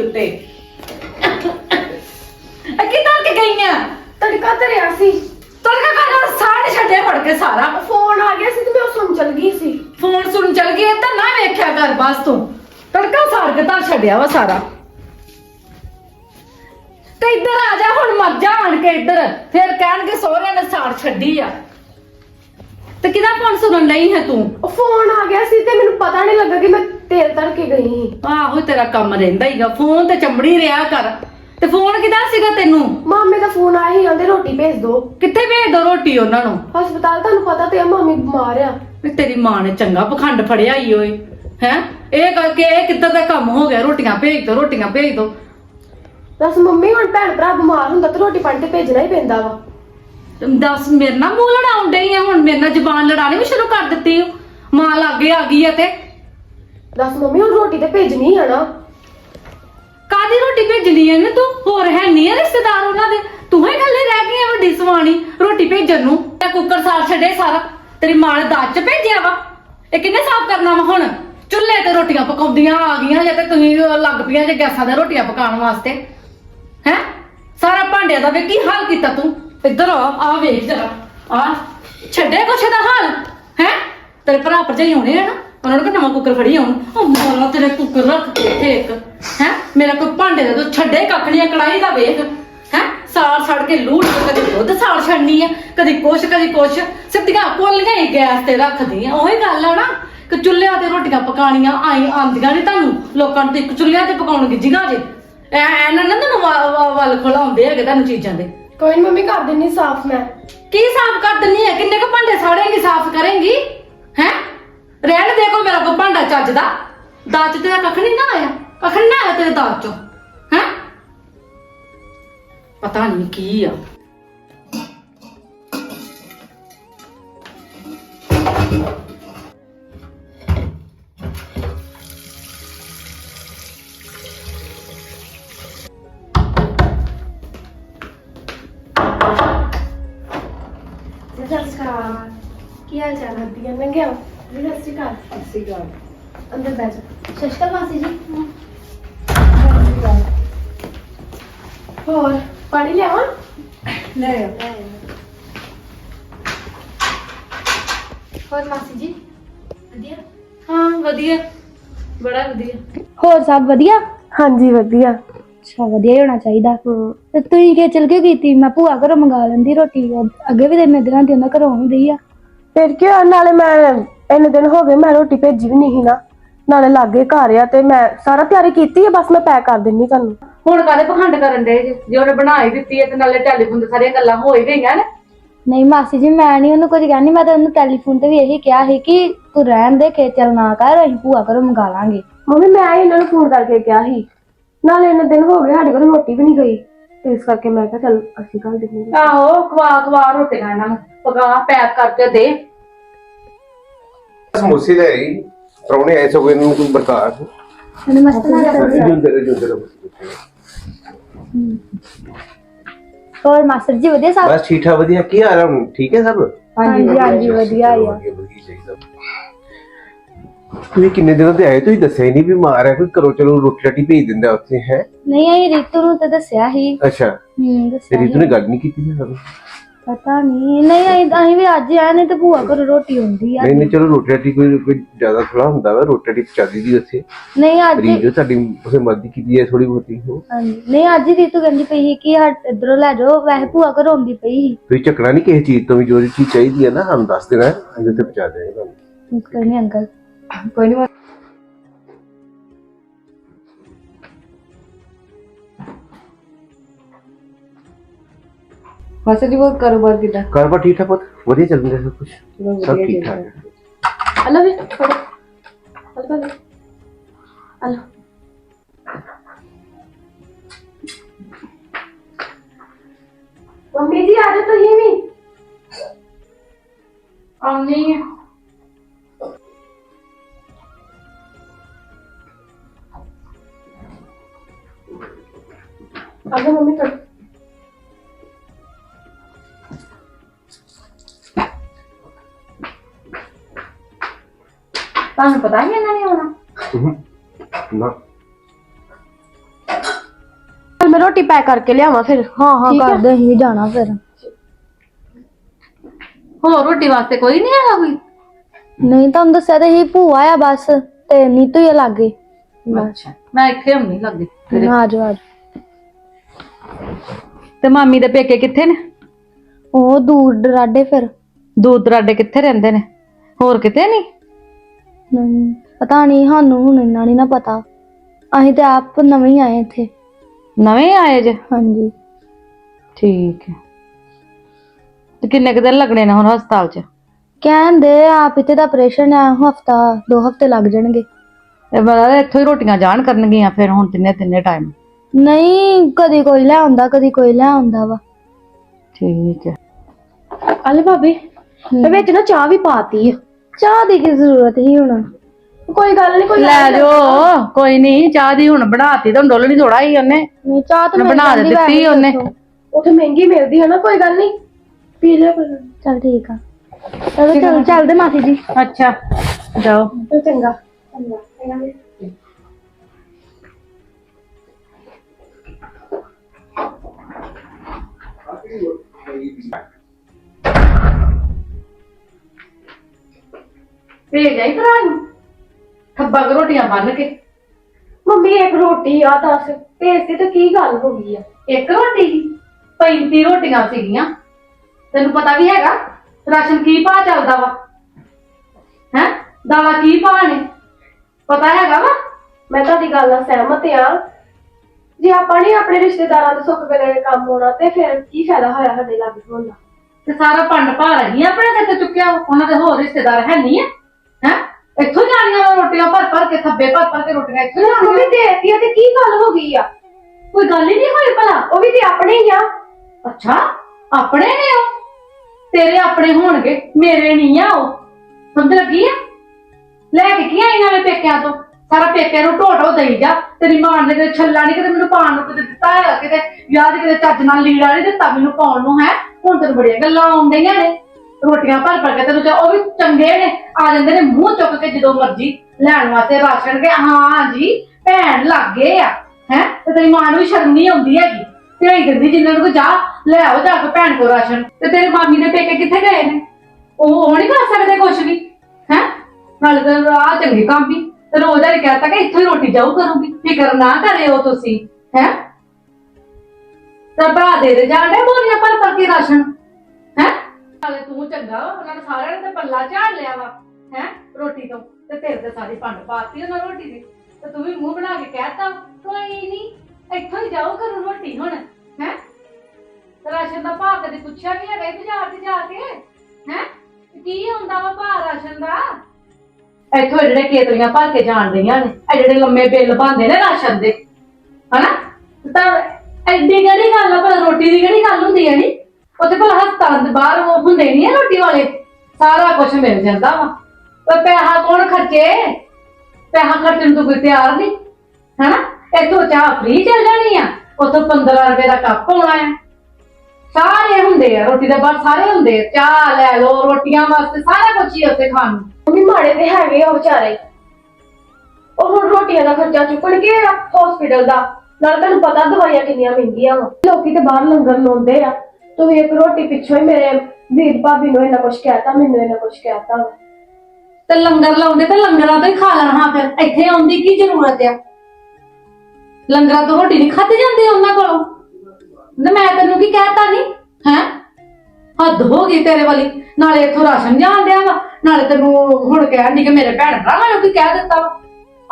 ਉੱਤੇ। ਆ ਕਿੱਦਾਂ ਕਿ ਗਈਆਂ? ਤੜਕਾ ਧਰਿਆ ਸੀ। ਤੜਕਾ ਕਰਨਾ ਸਾੜ ਛੱਡਿਆ ਫੜ ਕੇ ਸਾਰਾ। ਫੋਨ ਆ ਗਿਆ ਸੀ ਤੇ ਮੈਂ ਉਹ ਸੁਣ ਚਲ ਗਈ ਸੀ। ਫੋਨ ਸੁਣ ਚਲ ਗਈ ਤਾਂ ਨਾ ਵੇਖਿਆ ਕਰ ਬਸ ਤੂੰ। ਤੜਕਾ ਸਾੜ ਕੇ ਤਾਂ ਛੱਡਿਆ ਵਾ ਸਾਰਾ। ਤੇ ਇੱਧਰ ਆ ਜਾ ਹੁਣ ਮਰ ਜਾ ਆਣ ਕੇ ਇੱਧਰ। ਫਿਰ ਕਹਿਣਗੇ ਸਹੁਰਿਆਂ ਨੇ ਸਾੜ ਛੱਡੀ ਆ। ਤੇ ਕਿਹਦਾ ਫੋਨ ਸੁਣਨ ਲਈ ਹੈ ਤੂੰ? ਉਹ ਫੋਨ ਆ ਗਿਆ ਸੀ ਤੇ ਮੈਨੂੰ ਪਤਾ ਨਹੀਂ ਲੱਗਾ ਕਿ ਮੈਂ ਤੇਲ ਧਰ ਕੇ ਗਈ ਸੀ। ਆਹੋ ਤੇਰਾ ਕੰਮ ਰਹਿੰਦਾ ਹੀਗਾ। ਫੋਨ ਤੇ ਚੰਬੜੀ ਰਿਹਾ ਕਰ। ਤੇ ਫੋਨ ਕਿਹਦਾ ਸੀਗਾ ਤੈਨੂੰ? ਮਾਮੇ ਦਾ ਫੋਨ ਆਇਆ ਸੀ ਕਹਿੰਦੇ ਰੋਟੀ ਭੇਜ ਦਿਓ ਕਿੱਥੇ ਭੇਜ ਦੋ ਰੋਟੀ ਉਹਨਾਂ ਨੂੰ? ਹਸਪਤਾਲ ਤੁਹਾਨੂੰ ਪਤਾ ਤੇ ਆ ਮਾਮੀ ਬਿਮਾਰ ਆ। ਵੀ ਤੇਰੀ ਮਾਂ ਨੇ ਚੰਗਾ ਪਖੰਡ ਫੜਿਆ ਈ ਓਏ। ਹੈ? ਇਹ ਕਰਕੇ ਇਹ ਕਿੱਦਾਂ ਦਾ ਕੰਮ ਹੋ ਗਿਆ? ਰੋਟੀਆਂ ਭੇਜ ਦੋ ਰੋਟੀਆਂ ਭੇਜ ਦੋ। ਦੱਸ ਮੰਮੀ ਹੁਣ ਭੈਣ ਭਰਾ ਬਿਮਾਰ ਹੁੰਦਾ ਤੇ ਰੋਟੀ ਪਾਣੀ ਤੇ ਭੇਜਣਾ ਹੀ ਪੈਂਦਾ ਵਾ। ਦੱਸ ਮੇਰੇ ਨਾਲ ਮੂੰਹ ਲੜਾਉਣ ਡਈ ਆ ਹੁਣ। ਮੇਰੇ ਨਾਲ ਜ਼ਬਾਨ ਲੜਾਣੀ ਵੀ ਸ਼ੁਰੂ ਕਰ ਦਿੱਤੀ ਓ। ਮਾਂ ਲਾਗੇ ਆ ਗਈ ਆ ਤੇ ਦੱਸ ਮੰਮੀ, ਹੁਣ ਰੋਟੀ ਤੇ ਭੇਜਣੀ ਆ ਨਾ। ਕਾਦੀ ਰੋਟੀ ਭੇਜਣੀ ਐ ਨੇ ਤੂੰ ਹੋਰ ਹੈ ਨਹੀਂ ਆ ਰਿਸ਼ਤੇਦਾਰ ਉਹਨਾਂ ਦੇ। ਤੂੰ ਹੀ ਇਕੱਲੇ ਰਹਿ ਗਈ ਆ ਵੱਡੀ ਸਵਾਣੀ, ਰੋਟੀ ਭੇਜਣ ਨੂੰ। ਤੇ ਕੁੱਕਰ ਸਾਫ਼ ਛੱਡੇ ਸਾਰਾ। ਤੇਰੀ ਮਾਂ ਨੇ ਦਾਜ ਚ ਭੇਜਿਆ ਵਾ। ਇਹ ਕਿੰਨੇ ਸਾਫ਼ ਕਰਨਾ ਵਾ ਹੁਣ? ਚੁੱਲ੍ਹੇ ਤੇ ਰੋਟੀਆਂ ਪਕਾਉਂਦੀਆਂ ਆ ਗਈਆਂ, ਜਾਂ ਤੇ ਤੁਸੀਂ ਲੱਗ ਪਈਆਂ ਜੇ ਗੈਸਾਂ ਦੇ ਰੋਟੀਆਂ ਪਕਾਉਣ ਵਾਸਤੇ। ਹੈ? ਸਾਰਾ ਭਾਂਡਿਆਂ ਦਾ ਵੇ ਕੀ ਹਾਲ ਕੀਤਾ ਤੂੰ? ਇੱਧਰ ਆ ਆ ਵੇਖ ਜਰਾ। ਆ, ਛੱਡੇ ਕੁਛ ਦਾ ਹਾਲ? ਹੈ? ਤੇਰੇ ਭਰਾ ਭਰਜਾਈ ਹੋਣੇ ਆ ਨਾ? ਉਹਨਾਂ ਨੂੰ ਕਿ ਨਵਾਂ ਕੁੱਕਰ ਫੜੀ ਆਉਣ। ਉਹ ਮਾਰਾ ਤੇਰੇ ਕੁੱਕਰ ਰੱਖ ਕੇ ਇੱਥੇ ਇੱਕ। ਹੈ? ਮੇਰਾ ਕੋਈ ਭਾਂਡੇ ਦਾ ਤੂੰ ਛੱਡੇ ਕੱਖੜੀਆਂ ਕੜਾਈ ਦਾ ਵੇਖ। ਹੈ? ਸਾੜ ਸੜ ਕੇ ਲੂੜ ਕੇ ਕਦੀ ਦੁੱਧ ਸਾੜ ਛੱਡਣੀ ਆ ਕਦੀ ਕੁਛ ਕਦੀ ਕੁਛ। ਸਿੱਧੀਆਂ ਕੋਲੀਆਂ ਹੀ ਗੈਸ ਤੇ ਰੱਖਦੀ ਆ ਉਹੀ ਗੱਲ ਆ ਨਾ ਕਿ ਚੁੱਲ੍ਹਿਆਂ ਤੇ ਰੋਟੀਆਂ ਪਕਾਣੀਆਂ ਆਈ ਆਂਦੀਆਂ ਨਹੀਂ ਤੁਹਾਨੂੰ। ਲੋਕਾਂ ਨੂੰ ਤੇ ਇੱਕ ਚੁੱਲ੍ਹਿਆਂ ਤੇ ਪਕਾਉਣ ਗਿੱਜੀਆਂ ਜੇ। ਐ ਐ ਨਾ ਨਾ ਤੁਹਾਨੂੰ ਵਾ- ਵਾ- ਵੱਲ ਖੁਲਾਉਂਦੇ ਹੈਗੇ ਤੁਹਾਨੂੰ ਚੀਜ਼ਾਂ ਦੇ। ਕੋਈ ਨੀ ਮੰਮੀ ਕਰ ਦਿੰਨੀ ਸਾਫ਼ ਮੈਂ। ਕੀ ਸਾਫ਼ ਕਰ ਦਿੰਨੀ ਹੈ ਕਿੰਨੇ ਕੁ ਭਾਂਡੇ ਸਾੜੇਂਗੀ ਸਾਫ਼ ਕਰੇਂਗੀ? ਹੈ? ਰਹਿਣ ਦੇ ਕੋ ਮੇਰਾ ਕੋ ਭਾਂਡਾ ਚੱਜ ਦਾ। ਦਾਜ ਚ ਤੇਰਾ ਕੱਖ ਨਹੀਂ ਨਾ ਆਇਆ। ਕੱਖ ਨਹੀਂ ਨਾ ਆਇਆ ਤੇਰੇ ਦਾਜ ਚੋਂ। ਹੈ? ਪਤਾ ਨਹੀਂ ਕੀ ਆ। ਸਤਿ ਸ਼੍ਰੀ ਅਕਾਲ। ਕੀ ਹਾਲ ਚਾਲ ਵਧੀਆ ਲੰਘਿਆ ਜੀ ਸਤਿ ਸ਼੍ਰੀ ਅਕਾਲ। ਅੱਛੀ ਗੱਲ ਅੰਦਰ ਬੈਠ ਜਾ। ਸਤਿ ਸ਼੍ਰੀ ਅਕਾਲ ਮਾਸੀ ਜੀ। ਹੋਰ ਪਾਣੀ ਲਿਆਵਾਂ ਲੈ ਆ ਹੋਰ ਮਾਸੀ ਜੀ? ਵਧੀਆ? ਹਾਂ ਵਧੀਆ। ਬੜਾ ਵਧੀਆ। ਹੋਰ ਸਭ ਵਧੀਆ? ਹਾਂਜੀ ਵਧੀਆ। ਅੱਛਾ ਵਧੀਆ ਹੀ ਹੋਣਾ ਚਾਹੀਦਾ। ਤੇ ਤੁਸੀਂ ਕਿ ਚਲ ਕੇ ਕੀਤੀ? ਮੈਂ ਭੂਆ ਘਰੋਂ ਮੰਗਾ ਲੈਂਦੀ ਰੋਟੀ। ਅੱਗੇ ਵੀ ਦਿਨਾਂ ਦੀ ਉਹਨਾਂ ਘਰੋਂ ਆਉਂਦੀ ਆ। ਫਿਰ ਕੀ ਹੋਇਆ ਨਾਲੇ ਮੈਂ ਇੰਨੇ ਦਿਨ ਹੋ ਗਏ ਮੈਂ ਰੋਟੀ ਭੇਜੀ ਵੀ ਨਹੀਂ ਨਾ। ਨਾਲੇ ਲਾਗੇ ਘਰ ਆ ਤੇ ਮੈਂ ਸਾਰਾ ਤਿਆਰੀ ਕੀਤੀ ਹੈ ਬਸ ਮੈਂ ਪੈਕ ਕਰ ਦਿੰਨੀ ਤੁਹਾਨੂੰ। ਹੁਣ ਕਾਹਦੇ ਪਖੰਡ ਕਰਨ ਦੇ ਜੇ? ਜੇ ਉਹਨੇ ਬਣਾ ਹੀ ਦਿੱਤੀ ਹੈ ਤੇ ਨਾਲੇ ਟੈਲੀਫੋਨ ਤੇ ਸਾਰੀਆਂ ਗੱਲਾਂ ਹੋ ਹੀ ਗਈਆਂ ਨੇ। ਨਹੀਂ ਮਾਸੀ ਜੀ ਮੈਂ ਨਹੀਂ ਉਹਨੂੰ ਕੁਝ ਕਹਿਣੀ ਮੈਂ ਤਾਂ ਉਹਨੂੰ ਟੈਲੀਫੋਨ ਤੇ ਵੀ ਇਹੀ ਕਿਹਾ ਸੀ ਕਿ ਤੂੰ ਰਹਿਣ ਦੇ ਖੇਚਲ ਨਾ ਕਰ ਅਸੀਂ ਭੂਆ ਘਰੋਂ ਮੰਗਾ ਲਾਂਗੇ। ਮੰਮੀ ਮੈਂ ਹੀ ਇਹਨਾਂ ਨੂੰ ਫੋਨ ਕਰਕੇ ਕਿਹਾ ਸੀ। ਨਾਲੇ ਇੰਨੇ ਦਿਨ ਹੋ ਗਏ ਸਾਡੇ ਕੋਲ ਰੋਟੀ ਵੀ ਨਹੀਂ ਗਈ। ਤੇ ਇਸ ਕਰਕੇ ਮੈਂ ਕਿਹਾ ਚੱਲ ਅਸੀਂ ਕੱਲ। ਦਿੰਦੇ ਆਹੋ ਖਵਾ ਖਵਾ ਰੋਟੀਆਂ ਇਹਨਾਂ ਨੂੰ ਪਕਾ ਪੈਕ ਕਰਕੇ ਦੇ। ਸਮੋਸੇ ਲੈ ਆਈ ਪ੍ਰਾਹੁਣੇ ਆਏ ਸਗੋਂ ਇਹਨਾਂ ਨੂੰ ਕੋਈ ਬਰਕਾਰ ਮੈਨੂੰ ਮਸਤ ਨਾ ਜੁੰਦੇ ਰਹੇ ਜੁੰਦੇ ਰਹੋ ਹੋਰ ਮਾਸਟਰ ਜੀ ਵਧੀਆ ਸਭ? ਬਸ ਠੀਕ ਠਾਕ ਵਧੀਆ। ਕੀ ਹਾਲ ਆ ਹੁਣ? ਠੀਕ ਹੈ ਸਭ? ਹਾਂਜੀ ਹਾਂਜੀ ਵਧੀਆ ਚਲੋ ਆ। ਵਧੀਆ ਵਧੀਆ ਚਾਹੀਦਾ ਤੁਸੀਂ ਕਿੰਨੇ ਦਿਨਾਂ ਤੇ ਆਏ ਤੁਸੀਂ ਦੱਸਿਆ ਹੀ ਨਹੀਂ ਵੀ ਮਾਰ ਹੈ ਕੋਈ ਕਰੋ ਚਲੋ ਰੋਟੀ ਰਾਟੀ ਭੇਜ ਦਿੰਦਾ ਉੱਥੇ ਹੈ? ਨਹੀਂ ਅਸੀਂ ਰੀਤੂ ਨੂੰ ਤਾਂ ਦੱਸਿਆ ਸੀ ਅੱਛਾ। ਹੂੰ ਦੱਸਿਆ ਰੀਤੂ ਸੀ ਨੇ ਗੱਲ ਨਹੀਂ ਕੀਤੀ ਸੀ ਸਾਨੂੰ? ਪਤਾ ਨਹੀਂ ਨਹੀਂ ਅਸੀਂ ਅਸੀਂ ਵੀ ਅੱਜ ਆਏ ਨੇ ਤੇ ਭੂਆ ਘਰੋਂ ਰੋਟੀ ਹੁੰਦੀ ਆ। ਨਹੀਂ ਨਹੀਂ ਚਲੋ ਰੋਟੀ ਰਾਟੀ ਕੋਈ ਕੋਈ ਜ਼ਿਆਦਾ ਥੋੜਾ ਹੁੰਦਾ ਵਾ ਰੋਟੀ ਰਾਟੀ ਪਚਾ ਦੀ ਉੱਥੇ। ਨਹੀਂ ਅੱਜ ਰੀਤ ਜੋ ਤੁਹਾਡੀ ਉਸੇ ਮਰਜ਼ੀ ਕੀਤੀ ਹੈ ਥੋੜੀ ਬਹੁਤੀ ਹੋ ਹਾਂਜੀ। ਨਹੀਂ ਅੱਜ ਹੀ ਰੀਤੂ ਕਹਿੰਦੀ ਪਈ ਸੀ ਕਿ ਹਟ ਇਧਰੋਂ ਲੈ ਜਾਓ ਵੈਸੇ ਭੂਆ ਘਰੋਂ ਆਉਂਦੀ ਪਈ ਸੀ। ਤੁਸੀਂ ਝਕਣਾ ਨਹੀਂ ਕਿਸੇ ਚੀਜ਼ ਤੋਂ ਵੀ ਜੋ ਚੀਜ਼ ਚਾਹੀਦੀ ਹੈ ਨਾ ਸਾਨੂੰ ਦੱਸ ਦੇਣਾ ਅਸੀਂ ਉੱਥੇ ਪਹੁੰਚਾ ਦੇਵਾਂਗੇ ਤੁਹਾਨੂੰ। ਕੋਈ ਨਹੀਂ ਅੰਕਲ। ਕੋਈ ਨਹੀਂ ਮਾਸਟਰ ਜੀ ਉਹ ਕਾਰੋਬਾਰ ਕਿਦਾਂ ਕਾਰੋਬਾਰ ਠੀਕ ਠਾਕ ਪੁੱਤ ਵਧੀਆ ਚੱਲ ਰਿਹਾ ਸਭ ਕੁਝ ਸਭ ਠੀਕ ਠਾਕ ਹੈ ਹਲੋ ਵੀ ਥੋੜਾ ਹਲੋ ਹਲੋ ਹਲੋ ਮੰਮੀ ਜੀ ਆ ਜਾਓ ਤੁਸੀਂ ਵੀ ਆਉਣੀ ਹੈ ਆ ਜਾਓ ਮੰਮੀ ਥੋੜਾ ਤੁਹਾਨੂੰ ਪਤਾ ਹੀ ਇਹਨਾਂ ਨੇ ਆਉਣਾ ਨਾ ਰੋਟੀ ਪੈਕ ਕਰਕੇ ਲਿਆਵਾਂ ਫਿਰ ਹਾਂ ਹਾਂ ਠੀਕ ਆ। ਕਰਦੇ ਵੀ ਜਾਣਾ ਫਿਰ ਹੋਰ ਰੋਟੀ ਵਾਸਤੇ ਕੋਈ ਨਹੀਂ ਹੈਗਾ ਕੋਈ ਨਹੀਂ ਤੁਹਾਨੂੰ ਦੱਸਿਆ ਤੇ ਹੀ ਭੂਆ ਆ ਬਸ ਤੇ ਨੀਤੂ ਹੀ ਲਾਗੇ ਅੱਛਾ ਮੈਂ ਇੱਥੇ ਹੁੰਨੀ ਲੱਗੇ ਆ ਜਾਓ ਆ ਜਾਓ ਤੇ ਮਾਮੀ ਦੇ ਪੇਕੇ ਕਿੱਥੇ ਨੇ ਉਹ ਦੂਰ ਦਰਾਡੇ ਫਿਰ ਦੂਰ ਦਰਾਡੇ ਕਿੱਥੇ ਰਹਿੰਦੇ ਨੇ ਹੋਰ ਕਿਤੇ ਨਹੀਂ ਨਹੀਂ ਪਤਾ ਨਹੀਂ ਸਾਨੂੰ ਹੁਣ ਇੰਨਾ ਨਹੀਂ ਨਾ ਪਤਾ। ਅਸੀਂ ਤੇ ਆਪ ਨਵੇਂ ਹੀ ਆਏ ਇੱਥੇ। ਨਵੇਂ ਆਏ ਜੇ? ਹਾਂਜੀ। ਠੀਕ ਹੈ। ਤੇ ਕਿੰਨੇ ਕੁ ਦਿਨ ਲੱਗਣੇ ਨੇ ਹੁਣ ਹਸਪਤਾਲ 'ਚ? ਕਹਿੰਦੇ ਆ ਪਿੱਤੇ ਦਾ ਆਪਰੇਸ਼ਨ ਆ ਹਫਤਾ ਦੋ ਹਫ਼ਤੇ ਲੱਗ ਜਾਣਗੇ। ਇਹ ਮਤਲਬ ਇੱਥੋਂ ਹੀ ਰੋਟੀਆਂ ਜਾਣ ਕਰਨਗੀਆਂ ਫਿਰ ਹੁਣ ਤਿੰਨੇ ਤਿੰਨੇ ਟਾਈਮ ਨਹੀਂ ਕਦੀ ਕੋਈ ਲੈ ਆਉਂਦਾ ਕਦੀ ਕੋਈ ਲੈ ਆਉਂਦਾ ਵਾ। ਠੀਕ ਹੈ। ਅਲੇ ਭਾਬੀ ਤੇ ਵਿੱਚ ਨਾ ਚਾਹ ਵੀ ਪਾਤੀ ਆ। ਚਾਹ ਦੀ ਕੀ ਜ਼ਰੂਰਤ ਹੀ ਹੁਣ? ਕੋਈ ਗੱਲ ਨਹੀਂ ਕੋਈ ਲੈ ਜੋ ਕੋਈ ਨਹੀਂ ਚਾਹ ਦੀ ਹੁਣ ਬਣਾਤੀ ਤਾਂ ਡੋਲਣੀ ਥੋੜਾ ਹੀ ਉਹਨੇ। ਨਹੀਂ ਚਾਹ ਤਾਂ ਮਿਲ ਬਣਾ ਜਾਂਦੀ ਦਿੱਤੀ ਵੈਸੇ ਉਹਨੇ। ਉੱਥੋਂ। ਉੱਥੇ ਮਹਿੰਗੀ ਮਿਲਦੀ ਹੈ ਨਾ ਕੋਈ ਗੱਲ ਨਹੀਂ ਪੀ ਲਿਆ ਕੋਈ ਗੱਲ। ਚੱਲ ਠੀਕ ਆ। ਚਲੋ ਚੱਲ ਚੱਲਦੇ ਮਾਸੀ ਜੀ। ਅੱਛਾ ਜਾਓ। ਨੀ। ਚੰਗਾ। ਭੇਜ ਆਈ ਭਰਾ ਨੂੰ। ਖੱਬਾ ਕੁ ਰੋਟੀਆਂ ਬੰਨ ਕੇ। ਮੰਮੀ ਇੱਕ ਰੋਟੀ ਆ ਦੱਸ ਭੇਜਦੀ ਤਾਂ ਕੀ ਗੱਲ ਹੋ ਗਈ ਆ? ਇੱਕ ਰੋਟੀ ਦੀ 35 ਰੋਟੀਆਂ ਸੀਗੀਆਂ। ਤੈਨੂੰ ਪਤਾ ਵੀ ਹੈਗਾ ਰਾਸ਼ਨ ਕੀ ਭਾਅ ਚੱਲਦਾ ਵਾ? ਹੈ? ਦਾਲਾਂ ਕੀ ਭਾਅ ਨੇ? ਪਤਾ ਹੈਗਾ ਵਾ? ਮੈਂ ਤੁਹਾਡੀ ਗੱਲ ਨਾਲ ਸਹਿਮਤ ਆ। ਜੇ ਆਪਾਂ ਨਹੀਂ ਆਪਣੇ ਰਿਸ਼ਤੇਦਾਰਾਂ ਦੇ ਸੁੱਖ ਵੇਲੇ ਕੰਮ ਆਉਣਾ ਤੇ ਫਿਰ ਕੀ ਫਾਇਦਾ ਹੋਇਆ ਸਾਡੇ ਲਾਗੇ ਹੋਣ ਦਾ? ਤੇ ਸਾਰਾ ਪੰਡ ਭਾ ਰਹੀ ਆਪਣੇ ਸਿਰ ਤੇ ਚੁੱਕਿਆ ਵਾ। ਉਹਨਾਂ ਦੇ ਹੋਰ ਰਿਸ਼ਤੇਦਾਰ ਹੈ ਨਹੀਂ ਹੈ ਹੈ? ਇੱਥੋਂ ਜਾਣੀਆਂ ਵਾ ਰੋਟੀਆਂ ਭਰ ਭਰ ਕੇ ਥੱਬੇ ਭਰ ਭਰ ਕੇ ਰੋਟੀਆਂ ਇੱਥੋਂ ਮੰਮੀ ਜਾਣੀਆਂ। ਦੇਤੀ ਆ ਤੇ ਕੀ ਗੱਲ ਹੋ ਗਈ ਆ? ਕੋਈ ਗੱਲ ਹੀ ਨਹੀਂ ਹੋਈ ਭਲਾ? ਉਹ ਵੀ ਤੇ ਆਪਣੇ ਹੀ ਆ। ਅੱਛਾ ਆਪਣੇ ਨੇ ਉਹ? ਤੇਰੇ ਆਪਣੇ ਹੋਣਗੇ ਮੇਰੇ ਨਹੀਂ ਆ ਉਹ। ਸਮਝ ਲੱਗੀ ਆ? ਲੈ ਕੇ ਕੀ ਆਈ ਨਾਲੇ ਪੇਕਿਆਂ ਤੋਂ? ਸਾਰਾ ਪੇਕਿਆਂ ਨੂੰ ਢੋਟੋ ਦੇਈ ਜਾ। ਤੇਰੀ ਮਾਂ ਨੇ ਤੇ ਛੱਲਾ ਨਹੀਂ ਕਿਤੇ ਮੈਨੂੰ ਪਾਣ ਨੂੰ ਕਿਤੇ ਦਿੱਤਾ ਹੈ ਕਿਤੇ ਵਿਆਹ ਦੇ ਕਿਤੇ ਚੱਜ ਨਾਲ ਲੀੜਾ ਨਹੀਂ ਦਿੱਤਾ ਮੈਨੂੰ ਪਾਉਣ ਨੂੰ ਹੈ? ਹੁਣ ਤੈਨੂੰ ਬੜੀਆਂ ਗੱਲਾਂ ਆਉਂਦੀਆਂ ਨੇ। ਰੋਟੀਆਂ ਭਰ ਭਰ ਕੇ ਤੈਨੂੰ ਤੇ ਉਹ ਵੀ ਚੰਗੇ ਨੇ। ਆ ਜਾਂਦੇ ਨੇ ਮੂੰਹ ਚੁੱਕ ਕੇ ਜਦੋਂ ਮਰਜ਼ੀ ਲੈਣ ਵਾਸਤੇ ਰਾਸ਼ਨ ਕੇ ਹਾਂ ਜੀ, ਭੈਣ ਲੱਗੇ ਆ, ਹੈ? ਤੇ ਤੇਰੀ ਮਾਂ ਨੂੰ ਵੀ ਸ਼ਰਮ ਨਹੀਂ ਆਉਂਦੀ ਹੈਗੀ। ਤੇ ਹੀ ਦਿੰਦੀ ਜਿੰਨਾਂ ਨੂੰ ਜਾ, ਲੈ ਆਓ ਜਾ ਕੇ ਭੈਣ ਕੋ ਰਾਸ਼ਨ। ਤੇ ਤੇਰੇ ਮਾਮੀ ਦੇ ਪੇਕੇ ਕਿੱਥੇ ਗਏ ਨੇ? ਉਹ ਉਹ ਨਹੀਂ ਕਰ ਸਕਦੇ ਕੁਝ ਵੀ, ਹੈ? ਨਾਲ ਤਾਂ ਆ ਚੰਗੇ ਕੰਮ ਵੀ। ਤੇ ਰੋਜ਼ ਆ ਕਹਤਾ ਕਿ ਇੱਥੋਂ ਹੀ ਰੋਟੀ ਜਾਊ ਕਰੂਗੀ। ਫਿਕਰ ਨਾ ਕਰਿਓ ਤੁਸੀਂ, ਹੈ? ਤਾਂ ਭਰਾ ਦੇ ਦੇ ਜਾਂਦੇ ਬੋਲੀਆਂ ਪਰ ਪਰ ਕੇ ਰਾਸ਼ਨ, ਹੈ? ਨਾਲੇ ਤੂੰ ਚੰਗਾ ਵਾ, ਉਹਨਾਂ ਨੇ ਸਾਰਿਆਂ ਨੇ ਤੇ ਪੱਲਾ ਝਾੜ ਲਿਆ ਵਾ, ਹੈ, ਰੋਟੀ ਤੋਂ, ਤੇ ਤੇਰੇ ਤੇ ਸਾਰੀ ਪੰਡ ਪਾਤੀ ਉਹਨਾਂ ਰੋਟੀ ਦੀ, ਤੇ ਤੂੰ ਵੀ ਮੂੰਹ ਬਣਾ ਕੇ ਕਹਿਤਾ, ਕੋਈ ਨਹੀਂ ਇੱਥੋਂ ਹੀ ਜਾਊ ਕਰੂ ਰੋਟੀ ਹੁਣ, ਹੈ? ਰਾਸ਼ਨ ਦਾ ਭਾਅ ਕਦੇ ਪੁੱਛਿਆ ਨਹੀਂ ਹੈਗਾ ਇਹ ਬਾਜ਼ਾਰ ਤੇ ਜਾ ਕੇ, ਹੈ? ਕੀ ਹੁੰਦਾ ਵਾ ਭਾਅ ਰਾਸ਼ਨ ਦਾ? ਇੱਥੋਂ ਇਹ ਜਿਹੜੇ ਕੇਤਲੀਆਂ ਭਰ ਕੇ ਜਾਣ ਰਹੀਆਂ ਨੇ, ਇਹ ਜਿਹੜੇ ਲੰਮੇ ਬਿੱਲ ਭਾਂਦੇ ਨੇ ਰਾਸ਼ਨ ਦੇ, ਹਨਾ? ਤਾਂ ਐਡੀ ਕਿਹੜੀ ਗੱਲ ਆ, ਭਲਾ ਰੋਟੀ ਦੀ ਕਿਹੜੀ ਗੱਲ ਹੁੰਦੀ ਹੈ ਨੀ? ਉੱਥੇ ਭਲਾ ਹਸਪਤਾਲ ਦੇ ਬਾਹਰ ਉਹ ਹੁੰਦੇ ਨਹੀਂ ਆ ਰੋਟੀ ਵਾਲੇ। ਸਾਰਾ ਕੁਝ ਮਿਲ ਜਾਂਦਾ ਵਾ। ਪਰ ਪੈਸਾ ਕੌਣ ਖਰਚੇ? ਪੈਸਾ ਖਰਚਣ ਤੋਂ ਕੋਈ ਤਿਆਰ ਨਹੀਂ, ਹਨਾ? ਇੱਥੋਂ ਚਾਹ ਫ੍ਰੀ ਚੱਲ ਜਾਣੀ ਆ। ਉੱਥੋਂ 15 ਰੁਪਏ ਦਾ ਕੱਪ ਆਉਣਾ ਆ। ਸਾਰੇ ਹੁੰਦੇ ਆ, ਰੋਟੀ ਦੇ ਬਾਅਦ ਸਾਰੇ ਹੁੰਦੇ ਆ। ਚਾਹ ਲੈ ਲੋ ਰੋਟੀਆਂ ਵਾਸਤੇ ਸਾਰਾ ਕੁਝ ਹੀ ਉੱਥੇ ਖਾਣ ਨੂੰ। ਮੰਮੀ, ਮਾੜੇ ਤੇ ਹੈਗੇ ਆ ਵਿਚਾਰੇ। ਉਹ ਹੁਣ ਰੋਟੀਆਂ ਦਾ ਖਰਚਾ ਚੁੱਕਣਗੇ ਹਸਪੀਟਲ ਦਾ। ਨਾਲ ਤੁਹਾਨੂੰ ਪਤਾ ਦਵਾਈਆਂ ਕਿੰਨੀਆਂ ਮਹਿੰਗੀਆਂ ਵਾ। ਲੋਕੀ ਤੇ ਬਾਹਰ ਲੰਗਰ ਲਾਉਂਦੇ ਆ। ਤੁਸੀਂ ਇੱਕ ਰੋਟੀ ਪਿੱਛੋਂ ਹੀ ਮੇਰੇ ਵੀਰ ਭਾਬੀ ਨੂੰ ਇੰਨਾ ਕੁਝ ਕਹਿਤਾ, ਮੈਨੂੰ ਇੰਨਾ ਕੁਝ ਕਹਿਤਾ ਵਾ। ਤੇ ਲੰਗਰ ਲਾਉਂਦੇ ਤੇ ਲੰਗਰਾਂ ਤੋਂ ਹੀ ਖਾ ਲੈਣਾ, ਹਾਂ ਫਿਰ। ਇੱਥੇ ਆਉਣ ਦੀ ਕੀ ਜ਼ਰੂਰਤ ਆ? ਲੰਗਰਾਂ ਤੋਂ ਰੋਟੀ ਨਹੀਂ ਖਾਧੀ ਜਾਂਦੀ ਉਹਨਾਂ ਕੋਲੋਂ? ਨਾ ਮੈਂ ਤੈਨੂੰ ਕੀ ਕਹਿਤਾ ਨਹੀਂ ਹੈ? ਹੱਦ ਹੋ ਗਈ ਤੇਰੇ ਵਾਲੀ। ਨਾਲੇ ਇੱਥੋਂ ਰਾਸ਼ਨ ਜਾਣ ਡਿਆ ਵਾ। ਨਾਲੇ ਤੈਨੂੰ ਹੁਣ ਕਹਿਣ ਦੀ ਕਿ ਮੇਰੇ ਭੈਣ ਭਰਾਵਾਂ ਨੂੰ ਕੀ ਕਹਿ ਦਿੱਤਾ ਵਾ।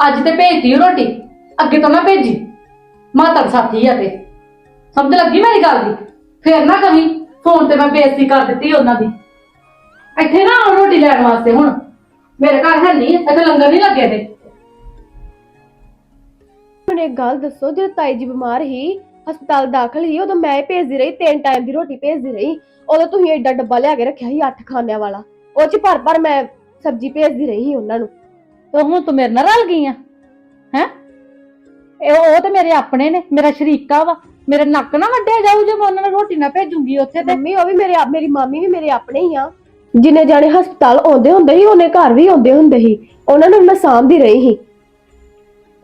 ਅੱਜ ਤੇ ਭੇਜਤੀ ਓ ਰੋਟੀ। ਅੱਗੇ ਤੋਂ ਨਾ ਭੇਜੀ। ਮਾਤੜ ਸਾਥੀ ਆ ਤੇ। ਸਮਝ ਲੱਗੀ ਮੇਰੀ ਗੱਲ ਦੀ? ਫੇਰ ਨਾ ਕਹੀਂ ਫੋਨ ਤੇ ਮੈਂ ਬੇਇੱਜ਼ਤੀ ਕਰ ਦਿੱਤੀ ਉਹਨਾਂ ਦੀ। ਇੱਥੇ ਨਾ ਆਉਣ ਰੋਟੀ ਲੈਣ ਵਾਸਤੇ ਹੁਣ। ਮੇਰੇ ਘਰ ਹੈ ਨਹੀਂ ਇੱਥੇ ਲੰਗਰ ਨਹੀਂ ਲੱਗੇ ਤੇ। ਮੈਨੂੰ ਇੱਕ ਗੱਲ ਦੱਸੋ ਜਦੋਂ ਤਾਈ ਜੀ ਬਿਮਾਰ ਸੀ ਹਸਪਤਾਲ ਦਾਖਲ ਸੀ ਉਦੋਂ ਮੈਂ ਹੀ ਭੇਜਦੀ ਰਹੀ ਤਿੰਨ ਟਾਈਮ ਦੀ ਰੋਟੀ ਭੇਜਦੀ ਰਹੀ। ਉਦੋਂ ਤੁਸੀਂ ਐਡਾ ਡੱਬਾ ਲਿਆ ਕੇ ਰੱਖਿਆ ਸੀ ਅੱਠ ਖਾਨਿਆਂ ਵਾਲਾ। ਉਹ ਚ ਭਰ ਭਰ ਮੈਂ ਸਬਜ਼ੀ ਭੇਜਦੀ ਰਹੀ ਸੀ ਉਹਨਾਂ ਨੂੰ। ਤੇ ਹੁਣ ਤੂੰ ਮੇਰੇ ਨਾਲ ਰਲ ਗਈ ਆ? ਹੈ? ਇਹ ਉਹ ਤੇ ਮੇਰੇ ਆਪਣੇ ਨੇ ਮੇਰਾ ਸ਼ਰੀਕਾ ਵਾ। ਮੇਰੇ ਨੱਕ ਨਾ ਵੱਢਿਆ ਜਾਊ ਜੇ ਮੈਂ ਉਹਨਾਂ ਨੂੰ ਰੋਟੀ ਨਾ ਭੇਜੂਗੀ ਉੱਥੇ ਤੇ। ਮੰਮੀ, ਉਹ ਵੀ ਮੇਰੇ ਆਪ- ਮੇਰੀ ਮਾਮੀ ਵੀ ਮੇਰੇ ਆਪਣੇ ਹੀ ਆ। ਜਿੰਨੇ ਜਾਣੇ ਹਸਪਤਾਲ ਆਉਂਦੇ ਹੁੰਦੇ ਸੀ, ਉਹਨੇ ਘਰ ਵੀ ਆਉਂਦੇ ਹੁੰਦੇ ਸੀ। ਉਹਨਾਂ ਨੂੰ ਮੈਂ ਸਾਂਭਦੀ ਰਹੀ ਸੀ।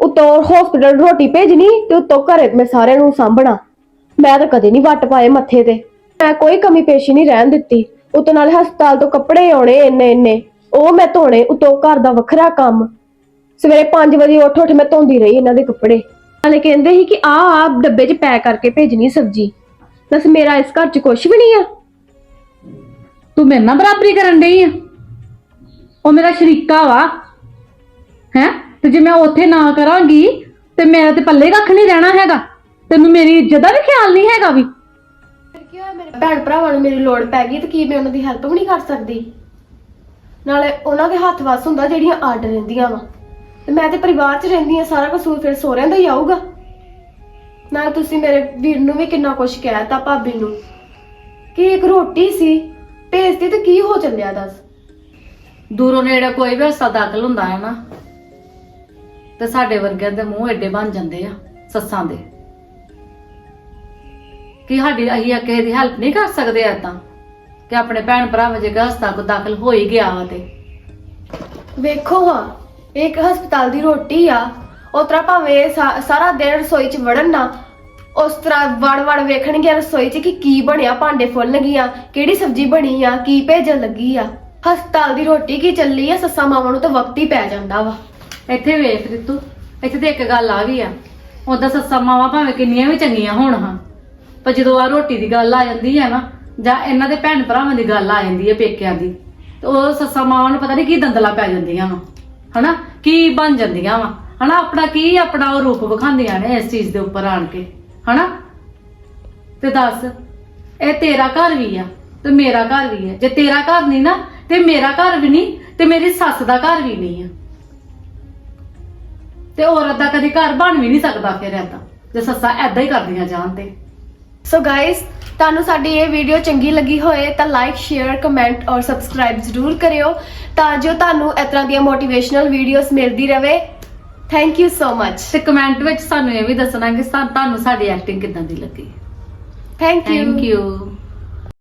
ਉਤੋਂ ਹਸਪੀਟਲ ਰੋਟੀ ਭੇਜਣੀ ਤੇ ਉਤੋਂ ਘਰੇ ਮੈਂ ਸਾਰਿਆਂ ਨੂੰ ਸਾਂਭਣਾ। ਮੈਂ ਤਾਂ ਕਦੇ ਨਹੀਂ ਵੱਟ ਪਾਏ ਮੱਥੇ ਤੇ। ਮੈਂ ਕੋਈ ਕਮੀ ਪੇਸ਼ੀ ਨਹੀਂ ਰਹਿਣ ਦਿੱਤੀ। ਉਤੋਂ ਨਾਲੇ ਹਸਪਤਾਲ ਤੋਂ ਕੱਪੜੇ ਆਉਣੇ ਇੰਨੇ ਇੰਨੇ। ਉਹ ਮੈਂ ਧੋਣੇ, ਉਤੋਂ ਘਰ ਦਾ ਵੱਖਰਾ ਕੰਮ। ਸਵੇਰੇ 5 ਵਜੇ ਉੱਠ ਉੱਠ ਮੈਂ ਧੋਂਦੀ ਰਹੀ ਇਹਨਾਂ ਦੇ ਕੱਪੜੇ। ਨਾਲੇ ਕਹਿੰਦੇ ਸੀ ਕਿ ਆ ਆ ਡੱਬੇ 'ਚ ਪੈਕ ਕਰਕੇ ਭੇਜਣੀ ਸਬਜੀ। ਬਸ ਮੇਰਾ ਇਸ ਘਰ 'ਚ ਕੁਝ ਵੀ ਨਹੀਂ ਆ। ਤੂੰ ਮੇਰੇ ਨਾਲ ਬਰਾਬਰੀ ਕਰਨ ਡਈ ਆ? ਉਹ ਮੇਰਾ ਸ਼ਰੀਕਾ ਵਾ। ਹੈ? ਤੇ ਜੇ ਮੈਂ ਉੱਥੇ ਨਾ ਕਰਾਂਗੀ ਤੇ ਮੇਰਾ ਤੇ ਪੱਲੇ ਕੱਖ ਨਹੀਂ ਰਹਿਣਾ ਹੈਗਾ। ਤੈਨੂੰ ਮੇਰੀ ਇੱਜ਼ਤ ਦਾ ਵੀ ਖਿਆਲ ਨਹੀਂ ਹੈਗਾ ਵੀ। ਕੀ ਹੋਇਆ? ਮੇਰੇ ਭੈਣ ਭਰਾਵਾਂ ਨੂੰ ਮੇਰੀ ਲੋੜ ਪੈ ਗਈ ਤੇ ਕੀ ਮੈਂ ਉਹਨਾਂ ਦੀ ਹੈਲਪ ਵੀ ਨਹੀਂ ਕਰ ਸਕਦੀ? ਨਾਲੇ ਉਹਨਾਂ ਦੇ ਹੱਥ ਵਸ ਹੁੰਦਾ ਜਿਹੜੀਆਂ ਆਰਡਰ ਰਹਿੰਦੀਆਂ ਵਾ। ਤੇ ਮੈਂ ਤੇ ਪਰਿਵਾਰ 'ਚ ਰਹਿੰਦੀ ਆ ਸਾਰਾ ਕਸੂਰ ਫਿਰ ਸੋਹਰਿਆਂ ਦਾ ਹੀ ਆਊਗਾ। ਨਾਲ ਤੁਸੀਂ ਮੇਰੇ ਵੀਰ ਨੂੰ ਵੀ ਕਿੰਨਾ ਕੁਛ ਕਹਿਤਾ ਭਾਬੀ ਨੂੰ ਕਿ ਇੱਕ ਰੋਟੀ ਸੀ ਭੇਜਦੀ ਤੇ ਕੀ ਹੋ ਚੱਲਿਆ ਦੱਸ? ਦੂਰੋਂ ਨੇੜੇ ਕੋਈ ਵੀ ਹਸਾ ਦਾਖਲ ਹੁੰਦਾ ਹੈ ਨਾ ਤੇ ਸਾਡੇ ਵਰਗਿਆਂ ਦੇ ਮੂੰਹ ਐਡੇ ਬਣ ਜਾਂਦੇ ਆ ਸੱਸਾਂ ਦੇ। ਕਿ ਸਾਡੀ ਅਸੀਂ ਆ ਕਿਸੇ ਦੀ ਹੈਲਪ ਨਹੀਂ ਕਰ ਸਕਦੇ ਏਦਾਂ ਕਿ ਆਪਣੇ ਭੈਣ ਭਰਾ ਵਜੇ ਹਸਤਾ ਕੋ ਦਾਖਲ ਹੋ ਹੀ ਗਿਆ ਵਾ ਤੇ। ਵੇਖੋ ਹਾਂ ਇਹ ਇੱਕ ਹਸਪਤਾਲ ਦੀ ਰੋਟੀ ਆ। ਉਸ ਤਰ੍ਹਾਂ ਭਾਵੇਂ ਸਾ- ਸਾਰਾ ਦਿਨ ਰਸੋਈ 'ਚ ਵੜਨ ਨਾ, ਉਸ ਤਰ੍ਹਾਂ ਵੜ ਵੜ ਵੇਖਣਗੇ ਰਸੋਈ 'ਚ ਕਿ ਕੀ ਬਣਿਆ, ਭਾਂਡੇ ਫੁੱਲ ਗਈਆਂ, ਕਿਹੜੀ ਸਬਜ਼ੀ ਬਣੀ ਆ, ਕੀ ਭੇਜਣ ਲੱਗੀ ਆ। ਹਸਪਤਾਲ ਦੀ ਰੋਟੀ ਕੀ ਚੱਲੀ ਆ, ਸੱਸਾਂ ਮਾਵਾਂ ਨੂੰ ਤਾਂ ਵਕਤ ਹੀ ਪੈ ਜਾਂਦਾ ਵਾ। ਇੱਥੇ ਵੇਖ ਰਿਤੂ, ਇੱਥੇ ਤੇ ਇੱਕ ਗੱਲ ਆ ਵੀ ਆ। ਉਦਾਂ ਸੱਸਾ ਮਾਵਾਂ ਭਾਵੇਂ ਕਿੰਨੀਆਂ ਵੀ ਚੰਗੀਆਂ ਹੋਣ ਹਾਂ, ਪਰ ਜਦੋਂ ਆ ਰੋਟੀ ਦੀ ਗੱਲ ਆ ਜਾਂਦੀ ਹੈ ਨਾ, ਜਾਂ ਇਹਨਾਂ ਦੇ ਭੈਣ ਭਰਾਵਾਂ ਦੀ ਗੱਲ ਆ ਜਾਂਦੀ ਹੈ ਪੇਕਿਆਂ ਦੀ, ਤੇ ਉਹ ਸੱਸਾ ਮਾਵਾਂ ਨੂੰ ਪਤਾ ਨਹੀਂ ਕੀ ਦੰਦਲਾ ਪੈ ਜਾਂਦੀਆਂ ਵਾ। ਹਨਾ? ਕੀ ਬਣ ਜਾਂਦੀਆਂ ਵਾ? ਹਨਾ? ਆਪਣਾ ਕੀ ਆਪਣਾ ਉਹ ਰੂਪ ਵਿਖਾਉਂਦੀਆਂ ਨੇ ਇਸ ਚੀਜ਼ ਦੇ ਉੱਪਰ ਆਣ ਕੇ? ਹਨਾ? ਤੇ ਦੱਸ, ਇਹ ਤੇਰਾ ਘਰ ਵੀ ਆ ਤੇ ਮੇਰਾ ਘਰ ਵੀ ਹੈ ਜੇ ਤੇਰਾ ਘਰ ਨਹੀਂ ਨਾ, ਤੇ ਮੇਰਾ ਘਰ ਵੀ ਨਹੀਂ, ਤੇ ਮੇਰੀ ਸੱਸ ਦਾ ਘਰ ਵੀ ਨਹੀਂ ਆ। ਤੇ ਔਰਤ ਦਾ ਕਦੇ ਘਰ ਬਣ ਵੀ ਨਹੀਂ ਸਕਦਾ ਫਿਰ ਏਦਾਂ। ਜੇ ਸੱਸਾਂ ਏਦਾਂ ਹੀ ਕਰਦੀਆਂ ਜਾਣ ਤੇ। ਸੋ ਗਾਇਸ ਤੁਹਾਨੂੰ ਸਾਡੀ ਇਹ ਵੀਡੀਓ ਚੰਗੀ ਲੱਗੀ ਹੋਏ ਤਾਂ ਲਾਈਕ ਸ਼ੇਅਰ ਕਮੈਂਟ ਔਰ ਸਬਸਕ੍ਰਾਈਬ ਜ਼ਰੂਰ ਕਰਿਓ ਤਾਂ ਜੋ ਤੁਹਾਨੂੰ ਇਸ ਤਰ੍ਹਾਂ ਦੀਆਂ ਮੋਟੀਵੇਸ਼ਨਲ ਵੀਡੀਓਜ਼ ਮਿਲਦੀ ਰਹੇ ਥੈਂਕ ਯੂ ਸੋ ਮਚ ਤੇ ਕਮੈਂਟ ਵਿੱਚ ਸਾਨੂੰ ਇਹ ਵੀ ਦੱਸਣਾ ਕਿ ਸਾ- ਤੁਹਾਨੂੰ ਸਾਡੀ ਐਕਟਿੰਗ ਕਿੱਦਾਂ ਦੀ ਲੱਗੀ। Thank you thank you